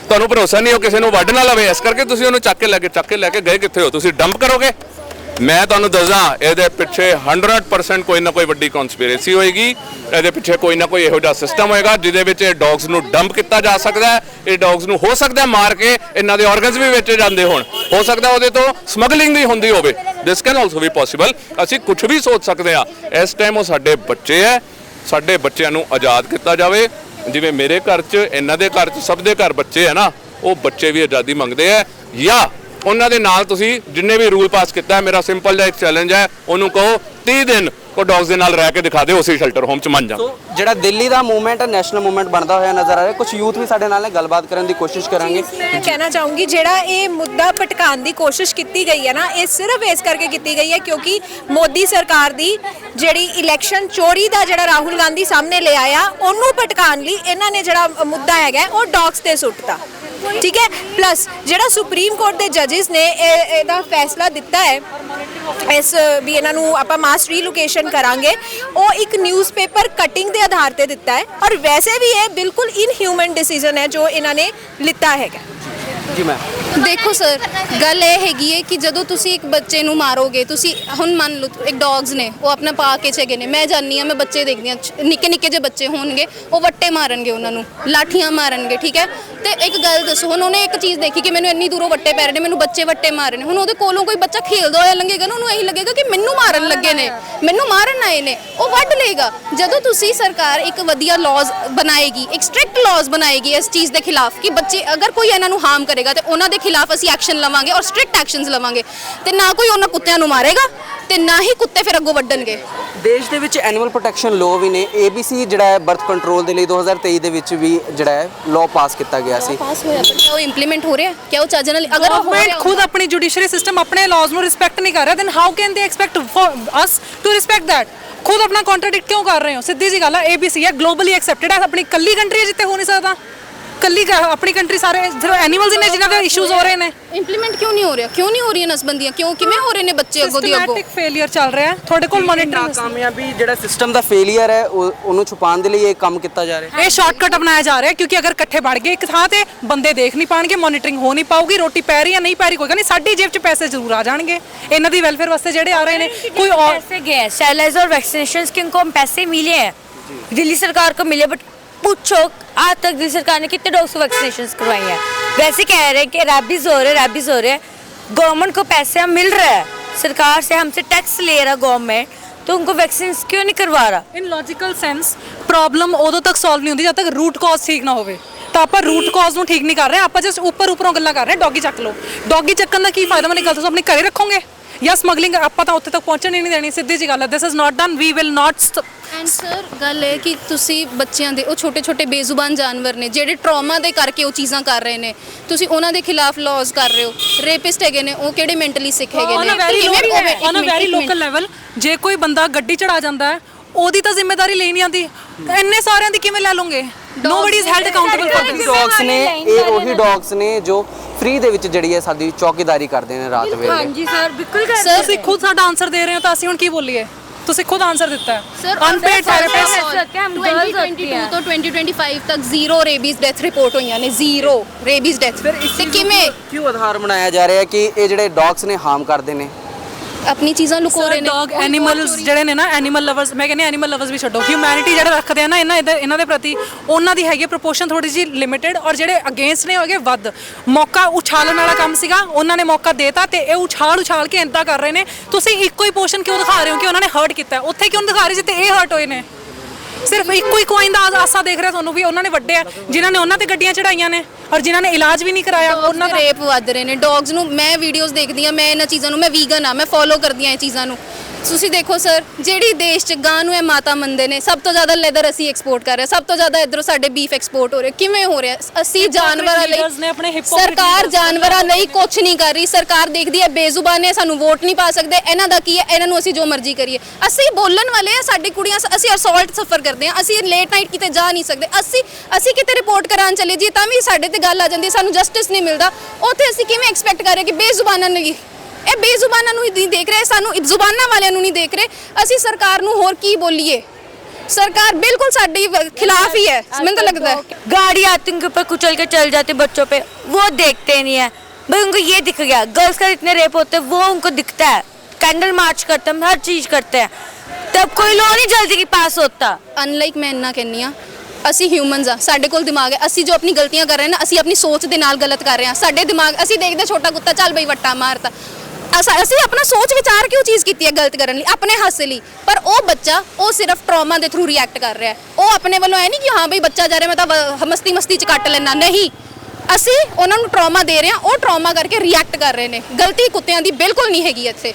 ਤੁਹਾਨੂੰ ਭਰੋਸਾ ਨਹੀਂ ਉਹ ਕਿਸੇ ਨੂੰ ਵੱਢ ਨਾ ਲਵੇ। ਇਸ ਕਰਕੇ ਤੁਸੀਂ ਉਹਨੂੰ ਚੱਕ ਕੇ ਲੈ ਕੇ ਚੱਕ ਕੇ ਲੈ ਕੇ ਗਏ ਕਿੱਥੇ ਹੋ? ਤੁਸੀਂ ਡੰਪ ਕਰੋਗੇ? ਮੈਂ ਤੁਹਾਨੂੰ ਦੱਸਾਂ ਇਹਦੇ ਪਿੱਛੇ 100% ਕੋਈ ਨਾ ਕੋਈ ਵੱਡੀ ਕਨਸਪੀਰੇਸੀ ਹੋਏਗੀ। ਇਹਦੇ ਪਿੱਛੇ ਕੋਈ ਨਾ ਕੋਈ ਇਹੋ ਜਿਹਾ ਸਿਸਟਮ ਹੋਏਗਾ, ਜਿਹਦੇ ਵਿੱਚ ਇਹ ਡੌਗਸ ਨੂੰ ਡੰਪ ਕੀਤਾ ਜਾ ਸਕਦਾ ਹੈ। ਇਹ ਡੌਗਸ ਨੂੰ ਹੋ ਸਕਦਾ ਮਾਰ ਕੇ ਇਹਨਾਂ ਦੇ ਆਰਗਨਸ ਵੀ ਵੇਚੇ ਜਾਂਦੇ ਹੋਣ। ਹੋ ਸਕਦਾ ਉਹਦੇ ਤੋਂ ਸਮਗਲਿੰਗ ਵੀ ਹੁੰਦੀ ਹੋਵੇ। This can also be possible ਅਸੀਂ ਕੁਝ ਵੀ ਸੋਚ ਸਕਦੇ ਹਾਂ। ਇਸ ਟਾਈਮ ਉਹ ਸਾਡੇ ਬੱਚੇ ਹੈ। ਸਾਡੇ ਬੱਚਿਆਂ ਨੂੰ ਆਜ਼ਾਦ ਕੀਤਾ ਜਾਵੇ। ਜਿਵੇਂ ਮੇਰੇ ਘਰ 'ਚ, ਇਹਨਾਂ ਦੇ ਘਰ 'ਚ, ਸਭ ਦੇ ਘਰ ਬੱਚੇ ਹੈ ਨਾ, ਉਹ ਬੱਚੇ ਵੀ ਆਜ਼ਾਦੀ ਮੰਗਦੇ ਆ। ਜਾਂ ਉਹਨਾਂ ਦੇ ਨਾਲ ਤੁਸੀਂ ਜਿੰਨੇ ਵੀ ਰੂਲ ਪਾਸ ਕੀਤਾ ਹੈ, ਮੇਰਾ ਸਿੰਪਲ ਜਿਹਾ ਇੱਕ ਚੈਲੰਜ ਹੈ, ਉਹਨੂੰ ਕਹੋ 30 ਦਿਨ ਉਹ ਡੌਗਸ ਦੇ ਨਾਲ ਰਹਿ ਕੇ ਦਿਖਾ ਦਿਓ ਉਸੇ ਸ਼ੈਲਟਰ ਹੋਮ 'ਚ ਮੰਨ ਜਾ ਸੋ ਜਿਹੜਾ ਦਿੱਲੀ ਦਾ ਮੂਵਮੈਂਟ ਨੈਸ਼ਨਲ ਮੂਵਮੈਂਟ ਬਣਦਾ ਹੋਇਆ ਨਜ਼ਰ ਆ ਰਿਹਾ ਕੁਝ ਯੂਥ ਵੀ ਸਾਡੇ ਨਾਲ ਹੈ ਗੱਲਬਾਤ ਕਰਨ ਦੀ ਕੋਸ਼ਿਸ਼ ਕਰਾਂਗੇ। ਮੈਂ ਕਹਿਣਾ ਚਾਹੂੰਗੀ ਜਿਹੜਾ ਇਹ ਮੁੱਦਾ ਭਟਕਾਉਣ ਦੀ ਕੋਸ਼ਿਸ਼ ਕੀਤੀ ਗਈ ਹੈ ਨਾ ਇਹ ਸਿਰਫ ਇਸ ਕਰਕੇ ਕੀਤੀ ਗਈ ਹੈ ਕਿਉਂਕਿ ਮੋਦੀ ਸਰਕਾਰ ਦੀ ਜਿਹੜੀ ਇਲੈਕਸ਼ਨ ਚੋਰੀ ਦਾ ਜਿਹੜਾ ਰਾਹੁਲ ਗਾਂਧੀ ਸਾਹਮਣੇ ਲੈ ਆਇਆ ਉਹਨੂੰ ਭਟਕਾਉਣ ਲਈ ਇਹਨਾਂ ਨੇ ਜਿਹੜਾ ਮੁੱਦਾ ਹੈਗਾ ਉਹ ਡੌਗਸ ਤੇ ਸੁੱਟਤਾ। ਠੀਕ ਹੈ? ਪਲੱਸ ਜਿਹੜਾ ਸੁਪਰੀਮ ਕੋਰਟ ਦੇ ਜੱਜਸ ਨੇ ਇਹ- ਇਹਦਾ ਫੈਸਲਾ ਦਿੱਤਾ ਹੈ ਇਸ, ਵੀ ਇਹਨਾਂ ਨੂੰ ਆਪਾਂ ਮਾਸ ਰੀਲੋਕੇਸ਼ਨ ਕਰਾਂਗੇ। ਉਹ ਇੱਕ ਨਿਊਜ਼ਪੇਪਰ ਕਟਿੰਗ ਦੇ ਆਧਾਰ ਤੇ ਦਿੱਤਾ ਹੈ। ਔਰ ਵੈਸੇ ਵੀ ਇਹ ਬਿਲਕੁਲ ਇਨਹਿਊਮਨ ਡਿਸੀਜਨ ਹੈ ਜੋ ਇਹਨਾਂ ਨੇ ਲਿੱਤਾ ਹੈਗਾ। ਜੀ ਮੈਂ ਦੇਖੋ ਸਰ, ਗੱਲ ਇਹ ਹੈਗੀ ਹੈ ਕਿ ਜਦੋਂ ਤੁਸੀਂ ਇੱਕ ਬੱਚੇ ਨੂੰ ਮਾਰੋਗੇ, ਤੁਸੀਂ ਹੁਣ ਮੰਨ ਲਓ ਇੱਕ ਡੌਗਸ ਨੇ, ਉਹ ਆਪਣਾ ਪਾ ਕੇ ਚਗੇ ਨੇ, ਮੈਂ ਜਾਣਦੀ ਆ ਮੈਂ ਬੱਚੇ ਦੇਖਦੀ ਆ ਨਿੱਕੇ ਨਿੱਕੇ ਜਿਹੇ ਬੱਚੇ ਹੋਣਗੇ, ਉਹ ਵੱਟੇ ਮਾਰਨਗੇ ਉਹਨਾਂ ਨੂੰ, ਲਾਠੀਆਂ ਮਾਰਨਗੇ, ਠੀਕ ਹੈ? ਤੇ ਇੱਕ ਗੱਲ ਦੱਸੋ, ਹੁਣ ਉਹਨੇ ਇੱਕ ਚੀਜ਼ ਦੇਖੀ ਕਿ ਮੈਨੂੰ ਇੰਨੀ ਦੂਰੋਂ ਵੱਟੇ ਪੈ ਰਹੇ ਨੇ, ਮੈਨੂੰ ਬੱਚੇ ਵੱਟੇ ਮਾਰ ਰਹੇ ਨੇ, ਹੁਣ ਉਹਦੇ ਕੋਲੋਂ ਕੋਈ ਬੱਚਾ ਖੇਲਦਾ ਹੋਇਆ ਲੰਘੇਗਾ ਨਾ, ਉਹਨੂੰ ਇਹੀ ਲੱਗੇਗਾ ਕਿ ਮੈਨੂੰ ਮਾਰਨ ਲੱਗੇ ਨੇ, ਮੈਨੂੰ ਮਾਰਨ ਆਏ ਨੇ, ਉਹ ਵੱਢ ਲਏਗਾ। ਜਦੋਂ ਤੁਸੀਂ ਸਰਕਾਰ ਇੱਕ ਵਧੀਆ ਲਾਜ਼ ਬਣਾਏਗੀ, ਇੱਕ ਸਟ੍ਰਿਕਟ ਲਾਜ਼ ਬਣਾਏਗੀ ਇਸ ਚੀਜ਼ ਦੇ ਖਿਲਾਫ ਕਿ ਬੱਚੇ ਅਗਰ ਕੋਈ ਇਹਨਾਂ ਨੂੰ ਹਾਰਮ ਕਰੇਗਾ ਤੇ ਉਹਨਾਂ ਦੇ ਖਿਲਾਫ ਅਸੀਂ ਐਕਸ਼ਨ ਲਵਾਂਗੇ ਔਰ ਸਟ੍ਰਿਕਟ ਐਕਸ਼ਨਸ ਲਵਾਂਗੇ। ਤੇ ਨਾ ਕੋਈ ਉਹਨਾਂ ਕੁੱਤਿਆਂ ਨੂੰ ਮਾਰੇਗਾ ਤੇ ਨਾ ਹੀ ਕੁੱਤੇ ਫਿਰ ਅੱਗੋਂ ਵੱਢਣਗੇ। ਦੇਸ਼ ਦੇ ਵਿੱਚ ਐਨੀਮਲ ਪ੍ਰੋਟੈਕਸ਼ਨ ਲਾਅ ਵੀ ਨੇ। ABC ਜਿਹੜਾ ਹੈ ਬਰਥ ਕੰਟਰੋਲ ਦੇ ਲਈ 2023 ਦੇ ਵਿੱਚ ਵੀ ਜਿਹੜਾ ਹੈ ਲਾਅ ਪਾਸ ਕੀਤਾ ਗਿਆ ਸੀ। ਪਾਸ ਹੋਇਆ ਪਰ ਕਿਆ ਉਹ ਇੰਪਲੀਮੈਂਟ ਹੋ ਰਿਹਾ? ਕਿਆ ਉਹ ਚੱਜ ਨਾਲ ਅਗਰ ਉਹ ਹੋ ਗਵਰਨਮੈਂਟ ਰਿਹਾ ਖੁਦ ਆਪਣੀ ਜੁਡੀਸ਼ਰੀ ਸਿਸਟਮ ਆਪਣੇ ਲਾਜ਼ ਨੂੰ ਰਿਸਪੈਕਟ ਨਹੀਂ ਕਰ ਰਿਹਾ। Then how can they expect for us to respect that ਖੁਦ ਆਪਣਾ ਕੰਟਰਡਿਕਟ ਕਿਉਂ ਕਰ ਰਹੇ ਹੋ? ਸਿੱਧੀ ਜੀ ਗੱਲ ਹੈ ABC ਹੈ ਗਲੋਬਲੀ ਐਕਸੈਪਟਡ ਹੈ ਆਪਣੀ ਕੱਲੀ ਕੰਟਰੀ ਹੈ ਜਿੱਤੇ ਹੋ ਨਹੀਂ ਸਕਦਾ। ਕੱਲੀ ਕ- ਆਪਣੀ ਕੰਟਰੀ ਸਾਰੇ ਸਿਰਫ ਐਨੀਮਲਸ ਨੇ ਜਿਨ੍ਹਾਂ ਦੇ ਇਸ਼ੂਜ਼ ਹੋ ਰਹੇ ਨੇ ਇੰਪਲੀਮੈਂਟ ਕਿਉਂ ਨਹੀਂ ਹੋ ਰਿਹਾ ਕਿਉਂ ਨਹੀਂ ਹੋ ਰਹੀਆਂ ਨਸਬੰਦੀਆਂ ਕਿਉਂ ਕਿਵੇਂ ਹੋ ਰਹੇ ਨੇ ਬੱਚੇ ਅੱਗੋਂ ਦੀ ਅੱਗੋਂ ਸਿਸਟਮੈਟਿਕ ਫੇਲਿਅਰ ਚੱਲ ਰਿਹਾ ਹੈ ਤੁਹਾਡੇ ਕੋਲ ਮੋਨੀਟਰਿੰਗ ਨਾਕਾਮਯਾਬੀ ਜਿਹੜਾ ਸਿਸਟਮ ਦਾ ਫੇਲਿਅਰ ਹੈ ਉਹ- ਉਹਨੂੰ ਛੁਪਾਉਣ ਦੇ ਲਈ ਇਹ ਕੰਮ ਕੀਤਾ ਜਾ ਰਿਹਾ ਹੈ ਇਹ ਸ਼ਾਰਟਕਟ ਅਪਣਾਇਆ ਜਾ ਰਿਹਾ ਹੈ ਕਿਉਂਕਿ ਅਗਰ ਇਕੱਠੇ ਵੜ ਗਏ ਇੱਕ ਥਾਂ ਤੇ ਬੰਦੇ ਦੇਖ ਨਹੀਂ ਪਾਣਗੇ ਮੋਨੀਟਰਿੰਗ ਹੋ ਨਹੀਂ ਪਾਊਗੀ ਰੋਟੀ ਪੈ ਰਹੀ ਹੈ ਨਹੀਂ ਪੈ ਰਹੀ ਕੋਈ ਗੱਲ ਨਹੀਂ ਸਾਡੀ ਜੇਬ 'ਚ ਪੈਸੇ ਜ਼ਰੂਰ ਆ ਜਾਣਗੇ ਇਹਨਾਂ ਦੀ ਵੈਲਫੇਅਰ ਵਾਸਤੇ ਜਿਹੜੇ ਆ ਰਹੇ ਨੇ ਕੋਈ ਔਰ पैसे गए हैं सैलाइज और वैक्सीनेशन के उनको हम पैसे मिले हैं दिल्ली सरकार को मिले बट पूछो आज तक दिल्ली सरकार ने कितने डॉग्स को वैक्सीनेशन करवाई हैं वैसे कह रहे हैं कि रैबीज हो रहे रैबीज हो रहे हैं गवर्नमेंट को पैसे हम मिल रहा है सरकार से हमसे टैक्स ले रहा गवर्नमेंट तो उनको वैक्सीन क्यों नहीं करवा रहा ਇਨ ਲੌਜੀਕਲ ਸੈਂਸ ਪ੍ਰੋਬਲਮ ਉਦੋਂ ਤੱਕ ਸੋਲਵ ਨਹੀਂ ਹੁੰਦੀ ਜਦ ਤੱਕ ਰੂਟ ਕਾਜ਼ ਠੀਕ ਨਾ ਹੋਵੇ ਤਾਂ ਆਪਾਂ ਰੂਟ ਕਾਜ਼ ਨੂੰ ਠੀਕ ਨਹੀਂ ਕਰ ਰਹੇ ਆਪਾਂ ਜਸਟ ਉੱਪਰ ਉੱਪਰੋਂ ਗੱਲਾਂ ਕਰ ਰਹੇ ਡੌਗੀ ਚੱਕ ਲਓ ਡੌਗੀ ਚੱਕਣ ਦਾ ਕੀ ਫਾਇਦਾ ਮੈਨੂੰ ਗੱਲ ਦੱਸੋ ਆਪਣੇ ਘਰੇ ਰੱਖੋਗੇ ਜਾਂ ਸਮਗਲਿੰਗ ਆਪਾਂ ਤਾਂ ਉੱਥੇ ਤੱਕ ਪਹੁੰਚਣ ਹੀ ਨਹੀਂ ਦੇਣੀ ਸਿੱਧੀ ਜੀ ਗੱਲ ਹੈ this is not done we will not and sir ਗੱਲ ਇਹ ਕਿ ਤੁਸੀਂ ਬੱਚਿਆਂ ਦੇ ਉਹ ਛੋਟੇ ਛੋਟੇ ਬੇਜ਼ੁਬਾਨ ਜਾਨਵਰ ਨੇ ਜਿਹੜੇ ਟਰਾਮਾ ਦੇ ਕਰਕੇ ਉਹ ਚੀਜ਼ਾਂ ਕਰ ਰਹੇ ਨੇ। ਤੁਸੀਂ ਉਹਨਾਂ ਦੇ ਖਿਲਾਫ ਲਾਜ਼ ਕਰ ਰਹੇ ਹੋ। ਰੇਪਿਸਟ ਹੈਗੇ ਨੇ ਉਹ ਕਿਹੜੇ ਮੈਂਟਲੀ ਸਿੱਖ ਹੈਗੇ ਨੇ? On a very local level ਜੇ ਕੋਈ ਬੰਦਾ ਗੱਡੀ ਚੜਾ ਜਾਂਦਾ ਹੈ ਉਹਦੀ ਤਾਂ ਜ਼ਿੰਮੇਵਾਰੀ ਲੈਣੀ ਆਂਦੀ ਇੰਨੇ ਸਾਰਿਆਂ ਦੀ ਕਿਵੇਂ ਲੈ ਲਓਗੇ? Nobody is held accountable for this dogs ਨੇ ਇਹ ਉਹੀ ਡੌਗਸ ਨੇ ਜੋ ਫ੍ਰੀ ਦੇ ਵਿੱਚ ਜਿਹੜੀ ਹੈ ਸਾਡੀ ਚੌਕੀਦਾਰੀ ਕਰਦੇ ਨੇ ਰਾਤ ਵੇਲੇ। ਹਾਂਜੀ ਸਰ ਬਿਲਕੁਲ ਕਰਦੇ ਸਰ ਤੁਸੀਂ ਖੁਦ ਸਾਡਾ ਆਨਸਰ ਦੇ ਰਹੇ ਹੋ ਤਾਂ ਅਸੀਂ ਹੁਣ ਕੀ ਬੋਲੀਏ? ਤੁਸੀਂ ਖੁਦ ਆਨਸਰ ਦਿੱਤਾ ਹੈ ਸਰ ਅਨਪੇਡ ਥੈਰੇਪਿਸਟ सकते हैं, हम girls होती 2022 हैं। ਤੋਂ 2025 ਤੱਕ ਜ਼ੀਰੋ ਰੇਬੀਜ਼ ਡੈਥ ਰਿਪੋਰਟ ਹੋਈਆਂ ਨੇ ਜ਼ੀਰੋ ਰੇਬੀਜ਼ ਡੈਥ ਤੇ ਕਿਵੇਂ ਕਿਉਂ ਆਧਾਰ ਬਣਾਇਆ ਜਾ ਰਿਹਾ ਹੈ ਕਿ ਇਹ ਜਿਹੜੇ ਡੌਗਸ ਨੇ ਹਾਰਮ ਕਰਦੇ ਨੇ ਆਪਣੀ ਚੀਜ਼ਾਂ ਲੁਕੋ ਰਹੇ ਨੇ। ਡੌਗ ਐਨੀਮਲਸ ਜਿਹੜੇ ਨੇ ਨਾ ਐਨੀਮਲ ਲਵਰਸ ਮੈਂ ਕਹਿੰਦੀ ਐਨੀਮਲ ਲਵਰਸ ਵੀ ਛੱਡੋ। ਹਿਊਮੈਨਿਟੀ ਜਿਹੜਾ ਰੱਖਦੇ ਆ ਨਾ ਇਹਨਾਂ ਇਹਨਾਂ ਦੇ ਪ੍ਰਤੀ ਉਹਨਾਂ ਦੀ ਹੈਗੀ ਪ੍ਰੋਪੋਰਸ਼ਨ ਥੋੜੀ ਜਿਹੀ ਲਿਮਿਟਿਡ ਔਰ ਜਿਹੜੇ ਅਗੇਂਸਟ ਨੇ ਹੋਗੇ ਵੱਧ। ਮੌਕਾ ਉਛਾਲਣ ਵਾਲਾ ਕੰਮ ਸੀਗਾ ਉਹਨਾਂ ਨੇ ਮੌਕਾ ਦੇਤਾ ਤੇ ਇਹ ਉਛਾਲ ਉਛਾਲ ਕੇ ਇੰਦਾ ਕਰ ਰਹੇ ਨੇ। ਤੁਸੀਂ ਇੱਕੋ ਹੀ ਪੋਰਸ਼ਨ ਕਿਉਂ ਦਿਖਾ ਰਹੇ ਹੋ ਕਿ ਉਹਨਾਂ ਨੇ ਹਰਟ ਕੀਤਾ? ਉੱਥੇ ਕਿਉਂ ਦਿਖਾ ਰਹੇ ਜਿੱਥੇ ਇਹ ਹਰਟ ਹੋਏ ਨੇ? ਸਿਰਫ ਇੱਕੋ ਹੀ ਕੋਇਨ ਦਾ ਆਸਾ ਦੇਖ ਰਿਹਾ ਤੁਹਾਨੂੰ ਵੀ ਉਹਨਾਂ ਨੇ ਵੱਡੇ ਆ ਜਿਨ੍ਹਾਂ ਨੇ ਉਹਨਾਂ ਤੇ ਗੱਡੀਆਂ ਚੜਾਈਆਂ ਨੇ ਔਰ ਜਿਨ੍ਹਾਂ ਨੇ ਇਲਾਜ ਵੀ ਨਹੀਂ ਕਰਾਇਆ ਉਹਨਾਂ ਦਾ ਰੇਪ ਵੱਧ ਰਹੇ ਨੇ ਡੌਗਸ ਨੂੰ ਮੈਂ ਵੀਡੀਓਜ਼ ਦੇਖਦੀ ਆ ਮੈਂ ਇਹਨਾਂ ਚੀਜ਼ਾਂ ਨੂੰ ਮੈਂ ਵੀਗਨ ਆ ਮੈਂ ਫੋਲੋ ਕਰਦੀ ਆ ਇਹ ਚੀਜ਼ਾਂ ਨੂੰ। ਤੁਸੀਂ ਦੇਖੋ ਸਰ ਜਿਹੜੀ ਦੇਸ਼ ਚ ਗਾਂ ਨੂੰ ਇਹ ਮਾਤਾ ਮੰਨਦੇ ਨੇ ਸਭ ਤੋਂ ਜ਼ਿਆਦਾ ਲੈਦਰ ਅਸੀਂ ਐਕਸਪੋਰਟ ਕਰ ਰਹੇ ਹਾਂ। ਸਭ ਤੋਂ ਜ਼ਿਆਦਾ ਇਧਰੋਂ ਸਾਡੇ ਬੀਫ ਐਕਸਪੋਰਟ ਹੋ ਰਿਹਾ। ਕਿਵੇਂ ਹੋ ਰਿਹਾ? ਅਸੀਂ ਜਾਨਵਰਾਂ ਲਈ ਸਰਕਾਰ ਜਾਨਵਰਾਂ ਲਈ ਕੁਝ ਨਹੀਂ ਕਰ ਰਹੀ। ਸਰਕਾਰ ਦੇਖਦੀ ਹੈ ਬੇਜ਼ੁਬਾਨ ਨੇ ਸਾਨੂੰ ਵੋਟ ਨਹੀਂ ਪਾ ਸਕਦੇ। ਇਹਨਾਂ ਦਾ ਕੀ ਹੈ? ਇਹਨਾਂ ਨੂੰ ਅਸੀਂ ਜੋ ਮਰਜ਼ੀ ਕਰੀਏ। ਅਸੀਂ ਬੋਲਣ ਵਾਲੇ ਆ ਸਾਡੀ ਕੁੜੀਆਂ ਅਸੀਂ ਅਸੌਲਟ ਸਫਰ ਕਰਦੇ ਆ ਅਸੀਂ ਲੇਟ ਨਾਈਟ ਕਿਤੇ ਜਾ ਨਹੀਂ ਸਕਦੇ। ਅਸੀਂ ਅਸੀਂ ਕਿਤੇ ਰਿਪੋਰਟ ਕਰਾਉਣ ਚਲੇ ਜੀ ਤਾਂ ਵੀ ਸਾਡੇ ਤੇ ਗੱਲ ਆ ਜਾਂਦੀ ਸਾਨੂੰ ਜਸਟਿਸ ਨਹੀਂ ਮਿਲਦਾ। ਉੱਥੇ ਅਸੀਂ ਕਿਵੇਂ ਐਕਸਪੈਕਟ ਕਰ ਰਹੇ ਕਿ ਬੇਜ਼ੁਬਾਨਾਂ ਨੂੰ ਇਹ ਬੇਜ਼ੁਬਾਨਾਂ ਨੂੰ ਹੀ ਨਹੀਂ ਦੇਖ ਰਹੇ ਸਾਨੂੰ ਜ਼ੁਬਾਨਾਂ ਵਾਲਿਆਂ ਨੂੰ ਨਹੀਂ ਦੇਖ ਰਹੇ ਅਸੀਂ ਸਰਕਾਰ ਨੂੰ ਹੋਰ ਕੀ ਬੋਲੀਏ ਸਰਕਾਰ ਬਿਲਕੁਲ ਸਾਡੀ ਵ- ਖਿਲਾਫ ਹੀ ਹੈ ਮੈਨੂੰ ਤਾਂ ਲੱਗਦਾ ਹੈ गाड़ी आती उनके ऊपर कुचल के चल जाते बच्चों पे वो देखते नहीं है भाई उनको ये दिख गया गर्ल्स का इतने रेप होते हैं वो उनको दिखता है कैंडल मार्च करते हैं हर चीज करते हैं तब कोई लॉ नहीं जल्दी की पास होता ਅਨਲਾਈਕ ਮੈਂ ਇੰਨਾ ਕਹਿੰਨੀ ਆ ਅਸੀਂ ਹਿਊਮਨਸ ਆ ਸਾਡੇ ਕੋਲ ਦਿਮਾਗ ਹੈ ਅਸੀਂ ਜੋ ਆਪਣੀ ਗਲਤੀਆਂ ਕਰ ਰਹੇ ਹਾਂ ਨਾ ਅਸੀਂ ਆਪਣੀ ਸੋਚ ਦੇ ਨਾਲ ਗਲਤ ਕਰ ਰਹੇ ਹਾਂ ਸਾਡੇ ਦਿਮਾਗ ਅਸੀਂ ਦੇਖਦੇ ਛੋਟਾ ਕੁੱਤਾ ਚੱਲ ਬਈ ਵੱਟਾ ਮਾਰਤਾ ਅਸਾਂ- ਅਸੀਂ ਆਪਣਾ ਸੋਚ ਵਿਚਾਰ ਕੇ ਉਹ ਚੀਜ਼ ਕੀਤੀ ਹੈ ਗਲਤ ਕਰਨ ਲਈ? ਆਪਣੇ ਹਾਸੇ ਲਈ। ਪਰ ਉਹ ਬੱਚਾ, ਉਹ ਸਿਰਫ ਟਰੋਮਾ ਦੇ ਥਰੂ ਰਿਐਕਟ ਕਰ ਰਿਹਾ ਹੈ। ਉਹ ਆਪਣੇ ਵੱਲੋਂ ਐ ਨਹੀਂ ਕਿ ਹਾਂ ਬਈ ਬੱਚਾ ਜਾ ਰਿਹਾ, ਮੈਂ ਤਾਂ ਮਸਤੀ ਮਸਤੀ ਚ ਕੱਟ ਲੈਣਾ ਨਹੀਂ। ਅਸੀਂ ਉਹਨਾਂ ਨੂੰ ਟਰੋਮਾ ਦੇ ਰਹੇ ਹਾਂ। ਉਹ ਟਰੋਮਾ ਕਰਕੇ ਰਿਐਕਟ ਕਰ ਰਹੇ ਨੇ। ਗਲਤੀ ਕੁੱਤਿਆਂ ਦੀ ਬਿਲਕੁਲ ਨਹੀਂ ਹੈਗੀ ਇੱਥੇ।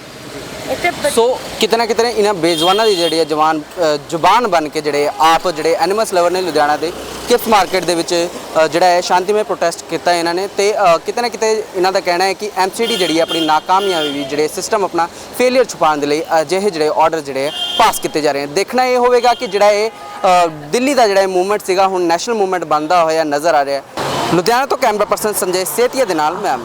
ਸੋ ਕਿਤੇ ਨਾ ਕਿਤੇ ਇਹਨਾਂ ਬੇਜ਼ੁਬਾਨਾਂ ਦੀ ਜਿਹੜੀ ਹੈ ਜਵਾਨ ਜ਼ੁਬਾਨ ਬਣ ਕੇ ਜਿਹੜੇ ਆਪ ਜਿਹੜੇ ਐਨੀਮਲਸ ਲਵਰ ਨੇ ਲੁਧਿਆਣਾ ਦੇ ਕਿਫ ਮਾਰਕੀਟ ਦੇ ਵਿੱਚ ਜਿਹੜਾ ਹੈ ਸ਼ਾਂਤੀਮਈ ਪ੍ਰੋਟੈਸਟ ਕੀਤਾ ਇਹਨਾਂ ਨੇ ਤੇ ਅ, ਕਿਤੇ ਨਾ ਕਿਤੇ ਇਹਨਾਂ ਦਾ ਕਹਿਣਾ ਹੈ ਕਿ ਐਮਸੀਡੀ ਜਿਹੜੀ ਹੈ ਆਪਣੀ ਨਾਕਾਮਯਾਬੀ ਜਿਹੜੇ ਸਿਸਟਮ ਆਪਣਾ ਫੇਲਿਅਰ ਛੁਪਾਉਣ ਦੇ ਲਈ ਅਜਿਹੇ ਜਿਹੜੇ ਆਰਡਰ ਜਿਹੜੇ ਹੈ ਪਾਸ ਕੀਤੇ ਜਾ ਰਹੇ ਹਨ ਦੇਖਣਾ ਇਹ ਹੋਵੇਗਾ ਕਿ ਜਿਹੜਾ ਇਹ ਦਿੱਲੀ ਦਾ ਜਿਹੜਾ ਮੂਵਮੈਂਟ ਸੀਗਾ ਹੁਣ ਨੈਸ਼ਨਲ ਮੂਵਮੈਂਟ ਬਣਦਾ ਹੋਇਆ ਨਜ਼ਰ ਆ ਰਿਹਾ ਹੈ। ਲੁਧਿਆਣਾ ਤੋਂ ਕੈਮਰਾ ਪਰਸਨ ਸੰਜੇ ਸੇਤੀਆ ਦੇ ਨਾਲ ਮੈਂ